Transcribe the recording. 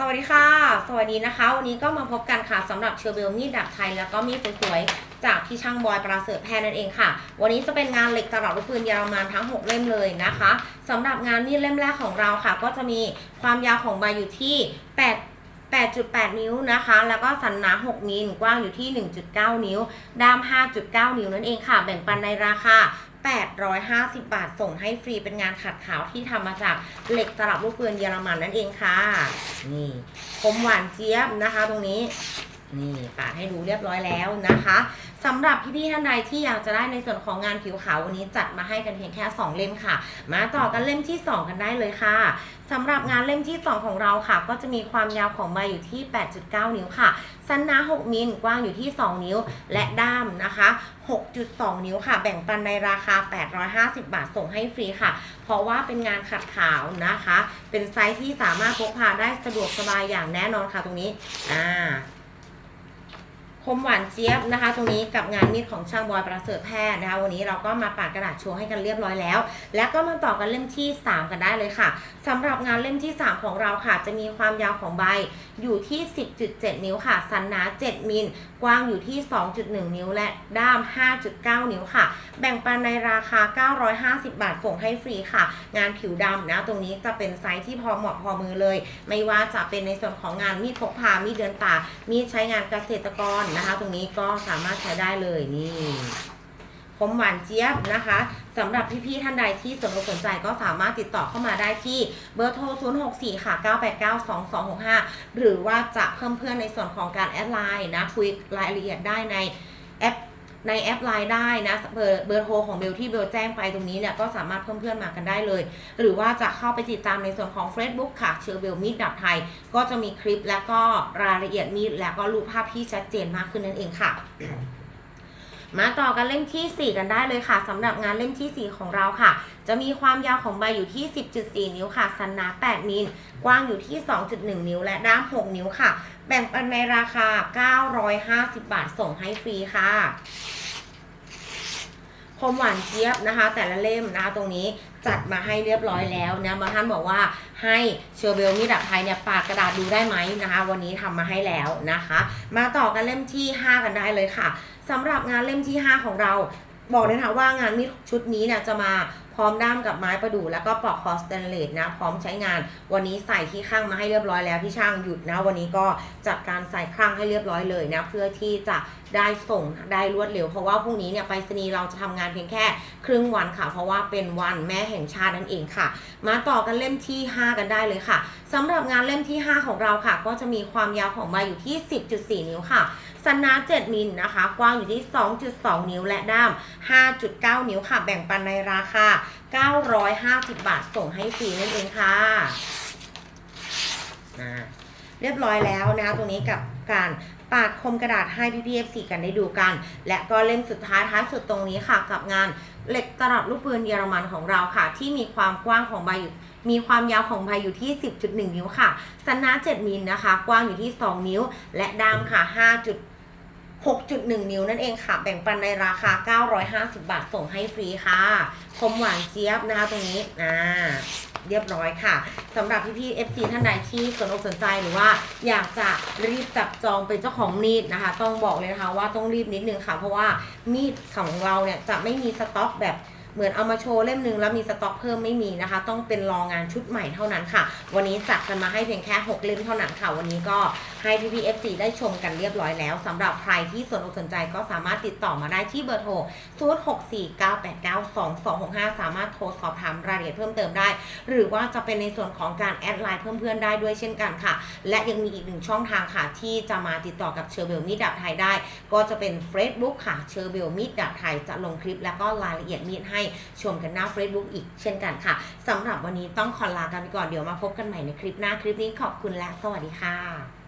สวัสดีค่ะ สวัสดีนะคะ วันนี้ก็มาพบกันค่ะสำหรับเชอร์เบลมีดดักไทย แล้วก็มีดสวยๆจากพี่ช่างบอยประเสริฐแพทย์นั่นเองค่ะ วันนี้จะเป็นงานเหล็กตลับลูกปืนเยอรมันทั้ง 6 เล่มเลยนะคะสำหรับงานมีดเล่มแรกของเราค่ะ ก็จะมีความยาวของใบอยู่ที่ 8 8.8 นิ้วนะคะ แล้วก็สันหนา 6 มิล กว้างอยู่ที่ 1.9 นิ้ว ด้าม 5.9 นิ้วนั่นเองค่ะ แบ่งปันในราคา 850 บาทส่งให้ฟรีเป็นงานขัดขาวที่ทำมาจากเหล็กตลับลูกปืนเยอรมันนั่นเองค่ะ นี่ผมหวานเจี๊ยบนะคะตรงนี้ นี่ปาดให้ดูเรียบร้อยแล้วนะคะสำหรับพี่ๆท่านใดที่อยากจะได้ในส่วนของงานผิวขาววันนี้จัดมาให้กันเพียงแค่ 2 เล่มค่ะ มาต่อกันเล่มที่ 2 กันได้เลยค่ะสำหรับงานเล่มที่ 2 ของเราค่ะ ก็จะมีความยาวของใบอยู่ที่ 8.9 นิ้วค่ะ สั้นหนา 6 มิลกว้างอยู่ที่ 2 นิ้ว และด้ามนะคะ 6.2 นิ้วค่ะ แบ่งปันในราคา 850 บาทส่งให้ฟรีค่ะ เพราะว่าเป็นงานขัดขาวนะคะ เป็นไซส์ที่สามารถพกพาได้สะดวกสบายอย่างแน่นอนค่ะตรงนี้อ่า คมหวานเจี๊ยบนะคะ ตรงนี้กับงานมีดของช่างบอยประเสริฐแพทย์นะคะ วันนี้เราก็มาปาดกระดาษโชว์ให้กันเรียบร้อยแล้ว แล้วก็มาต่อกันเล่มที่ 3 กันได้เลยค่ะสำหรับงานเล่มที่ 3 ของเราค่ะ จะมีความยาวของใบอยู่ที่ 10.7 นิ้วค่ะ สันหนา 7 มิล กว้างอยู่ที่ 2.1 นิ้วและด้าม 5.9 นิ้วค่ะ แบ่งปันในราคา 950 บาทส่งให้ฟรีค่ะ งานผิวดำนะ ตรงนี้จะเป็นไซส์ที่พอเหมาะพอมือเลย ไม่ว่าจะเป็นในส่วนของงานมีดพกพามีดเดินป่ามีดใช้งานเกษตรกรนะคะ ตรงนี้ก็สามารถใช้ได้เลยนี่ผมหวานเจี๊ยบนะคะสำหรับพี่ๆท่านใดที่สนอกสนใจก็สามารถติดต่อเข้ามาได้ที่เบอร์โทร 064 ค่ะ 989 2265 หรือว่าจะเพิ่มเพื่อนในส่วนของการแอดไลน์นะ คุยรายละเอียดได้ในแอป ในแอปไลน์ได้นะเบอร์เบอร์โทรของเบลที่เบลแจ้งไปตรงนี้เนี่ยก็สามารถเพิ่มเพื่อนมากันได้เลย หรือว่าจะเข้าไปติดตามในส่วนของ Facebook ค่ะเชอร์เบลมีดดับไทย ก็จะมีคลิปและก็รายละเอียดมีดและก็รูปภาพที่ชัดเจนมากขึ้นนั่นเองค่ะ มาต่อกันเล่มที่ 4 กันได้เลยค่ะสำหรับงานเล่มที่ 4 ของเราค่ะ จะมีความยาวของใบอยู่ที่ 10.4 นิ้วค่ะ สันหนา 8 มิล กว้างอยู่ที่ 2.1 นิ้ว และด้าม 6 นิ้วค่ะ แบ่งปันในราคา 950 บาทส่งให้ฟรีค่ะ คมหวานเจี๊ยบนะคะ แต่ละเล่มนะคะตรงนี้จัดมาให้เรียบร้อยแล้วนะบางท่านบอกว่าให้เชอร์เบลมีดับไทยเนี่ยปากกระดาษดูได้ไหมนะคะ วันนี้ทำมาให้แล้วนะคะ มาต่อกันเล่มที่ 5 กันได้เลยค่ะสำหรับงานเล่มที่ 5 ของเรา บอกเลยนะคะว่างานมีดชุดนี้เนี่ยจะมาพร้อมด้ามกับไม้ประดู่แล้วก็ปลอกคอสแตนเลสนะ พร้อมใช้งานวันนี้ใส่ที่ข้างมาให้เรียบร้อยแล้วพี่ช่างหยุดนะ วันนี้ก็จัดการใส่ข้างให้เรียบร้อยเลยนะ เพื่อที่จะได้ส่งได้รวดเร็ว เพราะว่าพรุ่งนี้เนี่ยไปรษณีย์เราจะทำงานเพียงแค่ครึ่งวันค่ะ เพราะว่าเป็นวันแม่แห่งชาตินั่นเองค่ะ มาต่อกันเล่มที่ 5 กันได้เลยค่ะสำหรับงานเล่มที่ 5 ของเราค่ะ ก็จะมีความยาวของใบอยู่ที่ 10.4 นิ้วค่ะ สันนา7มิลนะคะ กว้างอยู่ที่ 2.2 นิ้วและด้าม 5.9 นิ้วค่ะ แบ่งปันในราคา 950 บาทส่งให้ฟรีนั่นเองค่ะเรียบร้อยแล้วนะคะตรงนี้กับการปาดคมกระดาษให้พี่พีเอฟซีกันได้ดูกัน และก็เล่มสุดท้ายท้ายสุดตรงนี้ค่ะ กับงานเหล็กตลับลูกปืนเยอรมันของเราค่ะ ที่มีความกว้างของใบอยู่มีความยาวของใบอยู่ที่ 10.1 นิ้วค่ะ สนา 7มิลนะคะ กว้างอยู่ที่ 2 นิ้ว และด้ามค่ะ 6.1 นิ้วนั่นเองค่ะ แบ่งปันในราคา 950 บาทส่งให้ฟรีค่ะ คมหวานเจี๊ยบนะคะตรงนี้ อ่า เรียบร้อยค่ะสำหรับพี่ๆ FC ท่านใดที่สนอกสนใจหรือว่าอยากจะรีบจับจองเป็นเจ้าของมีดนะคะ ต้องบอกเลยนะคะว่าต้องรีบนิดนึงค่ะ เพราะว่ามีดของเราเนี่ยจะไม่มีสต็อกแบบเหมือนเอามาโชว์เล่มหนึงแล้วมีสต็อกเพิ่มไม่มีนะคะ ต้องเป็นรองานชุดใหม่เท่านั้นค่ะ วันนี้จัดกันมาให้เพียงแค่ 6 เล่มเท่านั้นค่ะ วันนี้ก็ให้พี่พีเอฟซีได้ชมกันเรียบร้อยแล้วสำหรับใครที่สนอกสนใจก็สามารถติดต่อมาได้ที่เบอร์โทร0649892265 สามารถโทรสอบถามรายละเอียดเพิ่มเติมได้ หรือว่าจะเป็นในส่วนของการแอดไลน์เพิ่มเพื่อนได้ด้วยเช่นกันค่ะ และยังมีอีกหนึ่งช่องทางค่ะ ที่จะมาติดต่อกับเชอร์เบลมีดดับไทยได้ ก็จะเป็น Facebook ค่ะเชอร์เบลมีดดับไทยจะลงคลิป แล้วก็รายละเอียดมีดให้ชมกันหน้า Facebook อีกเช่นกันค่ะสำหรับวันนี้ต้องขอลากันไปก่อนเดี๋ยวมาพบกันใหม่ในคลิปหน้าคลิปนี้ขอบคุณและสวัสดีค่ะ